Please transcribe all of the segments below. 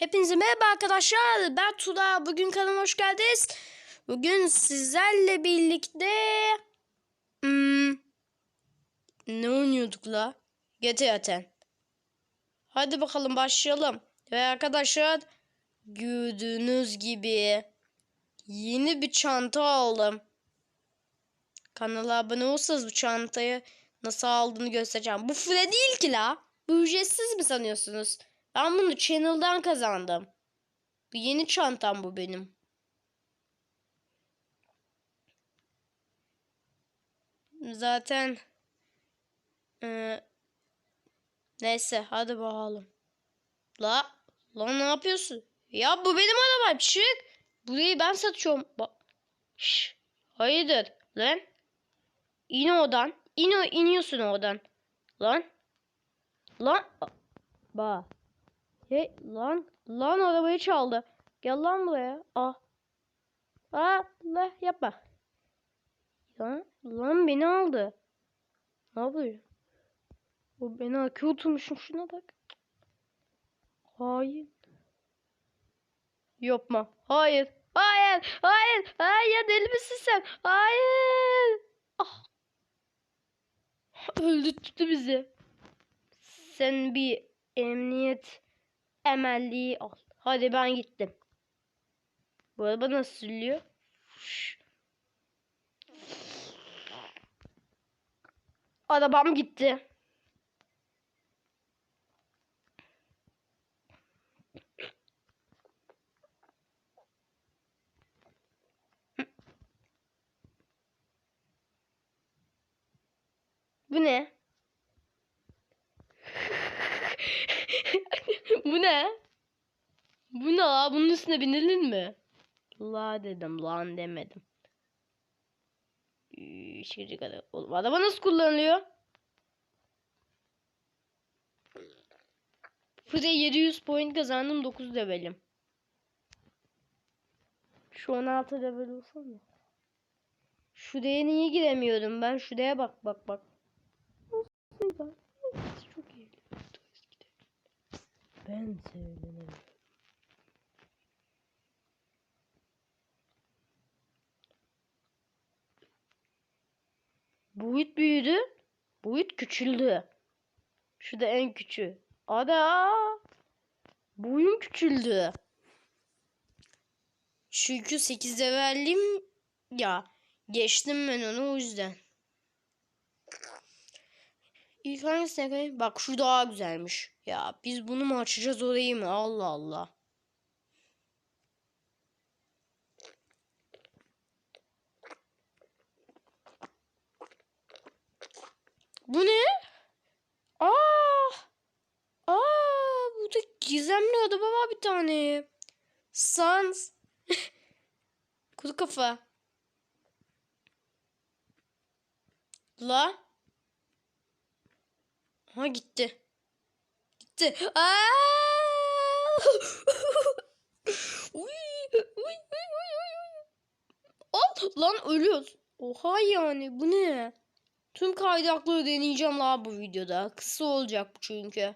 Hepinize merhaba arkadaşlar. Ben Tuna. Bugün kanalıma hoş geldiniz. Bugün sizlerle birlikte hmm, ne oynuyorduk la? GTA 10. Hadi bakalım başlayalım. Ve arkadaşlar gördüğünüz gibi yeni bir çanta aldım. Kanala abone olursanız bu çantayı nasıl aldığını göstereceğim. Bu free değil ki la. Bu ücretsiz mi sanıyorsunuz? Ben bunu Channel'dan kazandım. Bu yeni çantam bu benim. Zaten eee, neyse hadi bakalım. La lan ne yapıyorsun? Ya bu benim arabam çık. Burayı ben satıyorum. Bak. Şş, hayırdır lan? İn oradan. İn iniyorsun oradan. Lan. Lan. Bak. Hey lan lan arabayı çaldı. Gel lan buraya. Ah. Aa la yapma. Lan lan beni aldı. Ne yapıyor? O beni akı oturmuşum şuna bak. Hayır. Yapma. Hayır. Hayır. Hayır. Hayır. Deli misin sen? Hayır. Ah. Öldürttü bizi. Sen bir emniyet emelliği al. Hadi ben gittim. Bu araba nasıl sürülüyor? Arabam gitti. Bu ne? Bu ne? Bu ne üstüne binilir mi? La dedim lan demedim. Üü, Şirin kadar. Oğlum araba nasıl kullanılıyor? Free 700 point kazandım 9 levelim. Şu 16 level olsam ya. Şuraya niye giremiyorum ben? Şuraya bak bak bak. Ben söylemiyorum. Boyut büyüdü. Boyut küçüldü. Şu da en küçüğü. Ada. Boyun küçüldü. Çünkü 8 levelim ya. Geçtim ben onu o yüzden. İlk hangisine? Bak şu daha güzelmiş. Ya biz bunu mu açacağız orayı mı? Allah Allah. Bu ne? Aa! Aa! Burada gizemli araba var bir tane. Sans. Kuru kafa. La. Ha gitti. Gitti. Aa! Al lan ölüyoruz. Oha yani bu ne? Tüm kaydakları deneyeceğim la bu videoda. Kısa olacak bu çünkü.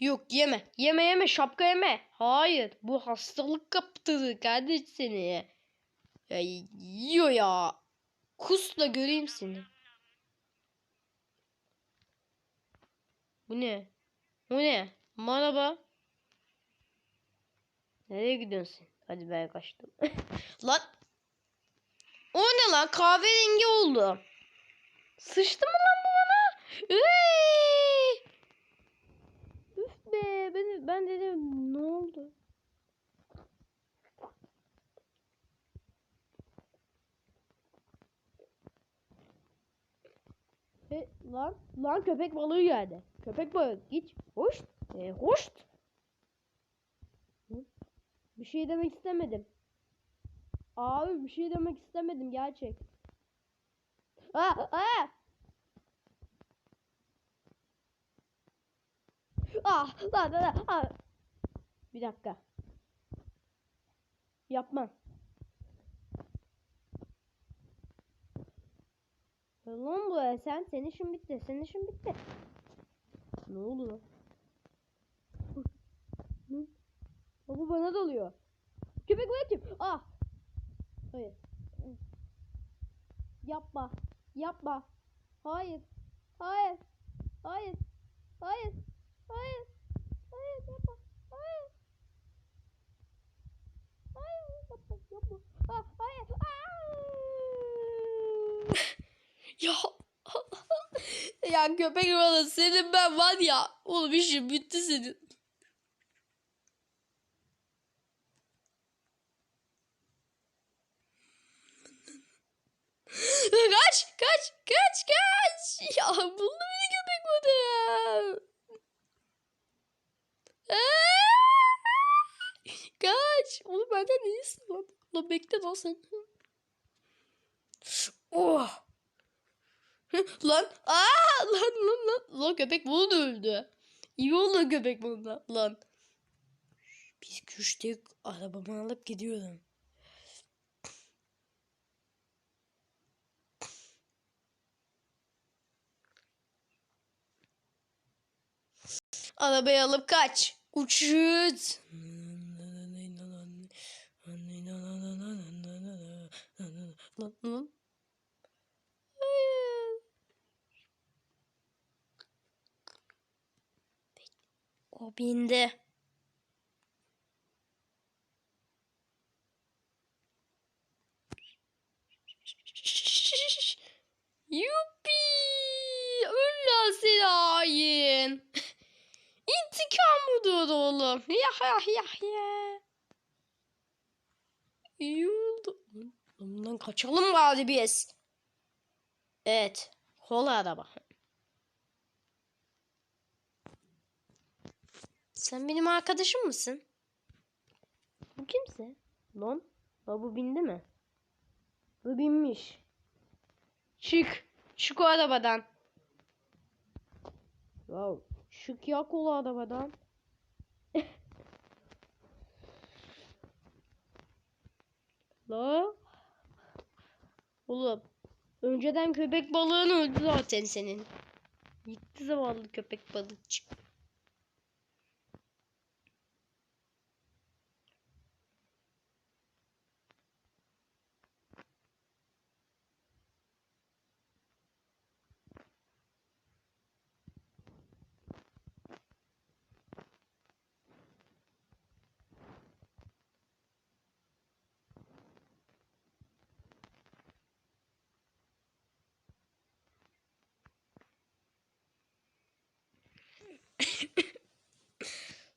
Yok yeme. Yeme yeme şapka yeme. Hayır. Bu hastalık kaptırır kardeş seni. Ya yiyor ya. Kus da göreyim seni. Bu ne? Bu ne? Merhaba. Nereye gidiyorsun? Hadi ben kaçtım. Lan. O ne lan? Kahverengi oldu. Sıçtı mı lan bu bana? Üy! Üf be. Ben, ben dedim ne oldu? E, lan lan köpek balığı geldi. Köpek balığı git. Hoş. E, hoş. Bir şey demek istemedim. Abi bir şey demek istemedim gerçek. Aa, aa! Ah, lan, lan, ah. Bir dakika. Yapmam. Lan bu sen senin işin bitti. Senin işin bitti. Ne oldu lan? bu bana dalıyor. Köpek kim? Ah. Hayır. Yapma. Yapma. Hayır. Hayır. Hayır. Hayır. Hayır. Hayır yapma. Hayır. Hayır yapma. Yapma. Ah, hayır. Ah! ya. ya köpek balığı senin ben var ya. Oğlum işin bitti senin. Kaç, kaç, kaç, kaç. Ya buldu beni köpek balığı. Aa! Kaç. Oğlum benden iyisin lan. Lan bekle lan sen. Oh. lan. Aa, lan lan lan. Lan köpek balığı da öldü. İyi oldu köpek balığı da. lan. Biz küçtük arabamı alıp gidiyordum. Arabayı alıp kaç. Hayır. O bindi. Oğlum. Yah yah yah ya. İyi oldu. Bundan kaçalım bari biz. Evet. Kola araba. Sen benim arkadaşım mısın? Bu kimse? Lan. La bu bindi mi? Bu binmiş. Çık. Çık o arabadan. Wow. Çık ya kola arabadan. La. Oğlum. Önceden köpek balığın öldü zaten senin. Gitti zavallı köpek balıkçık.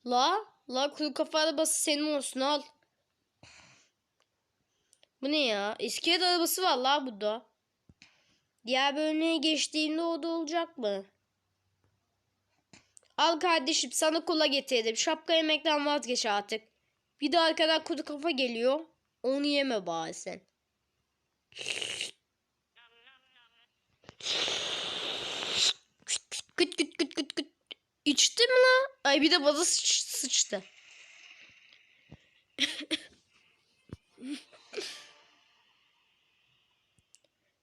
La, la kuru kafa arabası senin olsun al. Bu ne ya? İskelet arabası var la burada. Diğer bölümeye geçtiğimde o da olacak mı? Al kardeşim sana kola getirdim. Şapka yemekten vazgeç artık. Bir de arkadan kuru kafa geliyor. Onu yeme bari sen. Küt küt küt küt küt. İçti mi la? Ay bir de bana sıç, sıçtı.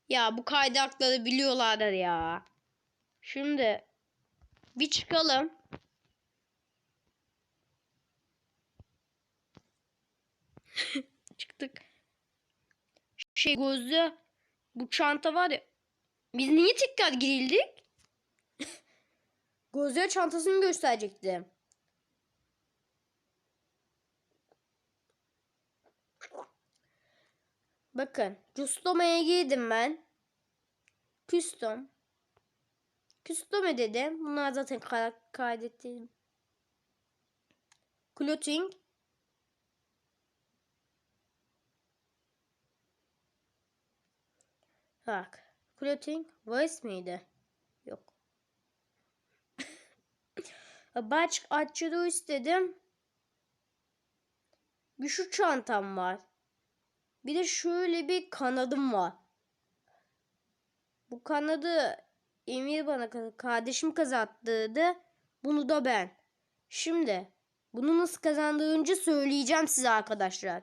ya bu kaydakları biliyorlardır ya. Şimdi bir çıkalım. Çıktık. Şey gözlü bu çanta var ya. Biz niye tekrar girildik? Gözlüğe çantasını gösterecekti. Bakın. Customa'ya girdim ben. Custom. Custom dedim. Bunlar zaten ka- kaydettim. Clothing. Bak. Clothing. Voice miydi? Yok. Baş açılı istedim. Bir şu çantam var. Bir de şöyle bir kanadım var. Bu kanadı Emir bana kardeşim kazandırdı. Bunu da ben. Şimdi bunu nasıl kazandığınca söyleyeceğim size arkadaşlar.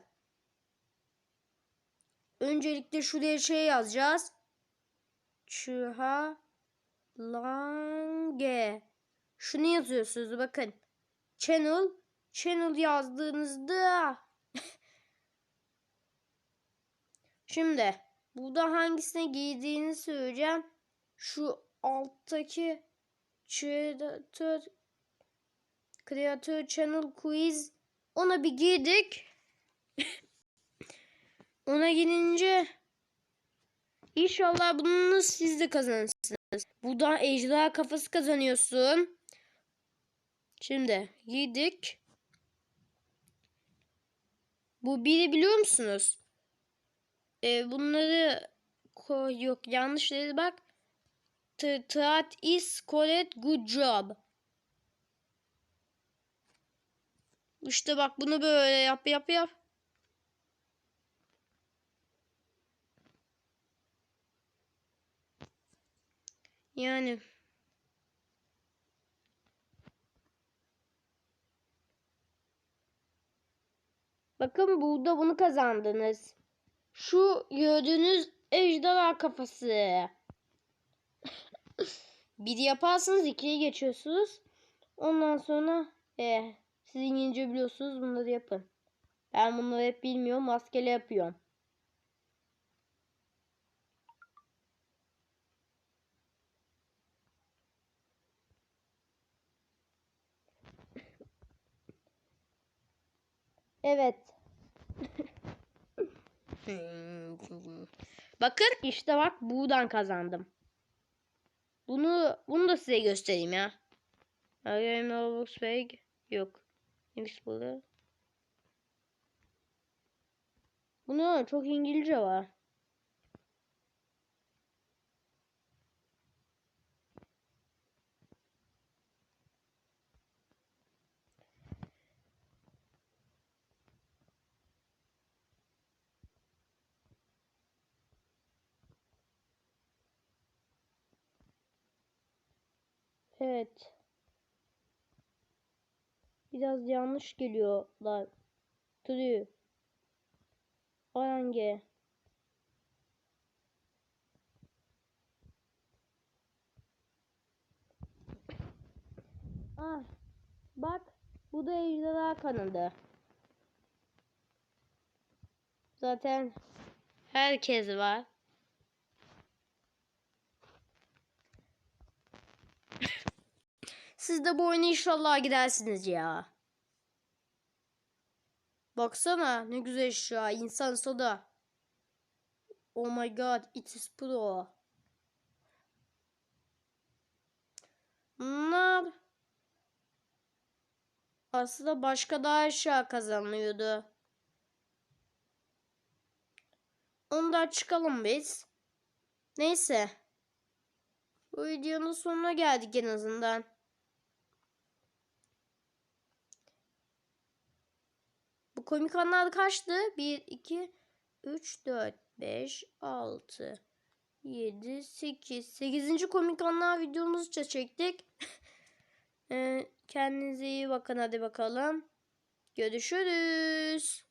Öncelikle şuraya şey yazacağız. Çıha Lange. Şunu yazıyorsunuz bakın. Channel channel yazdığınızda Şimdi burada hangisine giydiğini söyleyeceğim. Şu alttaki Creator Creator Channel Quiz ona bir giydik. ona gidince İnşallah bunu siz de kazanırsınız. Buradan ejderha kafası kazanıyorsun. Şimdi giydik. Bu biri biliyor musunuz? Ee, bunları yok yanlış dedi bak. That is correct good job. İşte bak bunu böyle yap yap yap. Yani Bakın burada bunu kazandınız. Şu gördüğünüz ejderha kafası. Bir yaparsınız ikiye geçiyorsunuz. Ondan sonra e, siz İngilizce biliyorsunuz bunları yapın. Ben bunları hep bilmiyorum maskeli yapıyorum. Evet. Bakın işte bak buradan kazandım. Bunu bunu da size göstereyim ya. Game Roblox Fake yok. Neymiş burada? Bunu çok İngilizce var. Evet. Biraz yanlış geliyorlar. True. Orange. Ah. Bak. Bu da ejderha kanadı. Zaten herkes var. Siz de bu oyunu inşallah gidersiniz ya. Baksana ne güzel eşya. İnsan soda. Oh my god. It is pro. Bunlar aslında başka daha eşya kazanıyordu. Ondan çıkalım biz. Neyse. Bu videonun sonuna geldik en azından. Komik anlar kaçtı? 1, 2, 3, 4, 5, 6, 7, 8. 8. komik anlar videomuzu çektik. Ee, kendinize iyi bakın hadi bakalım. Görüşürüz.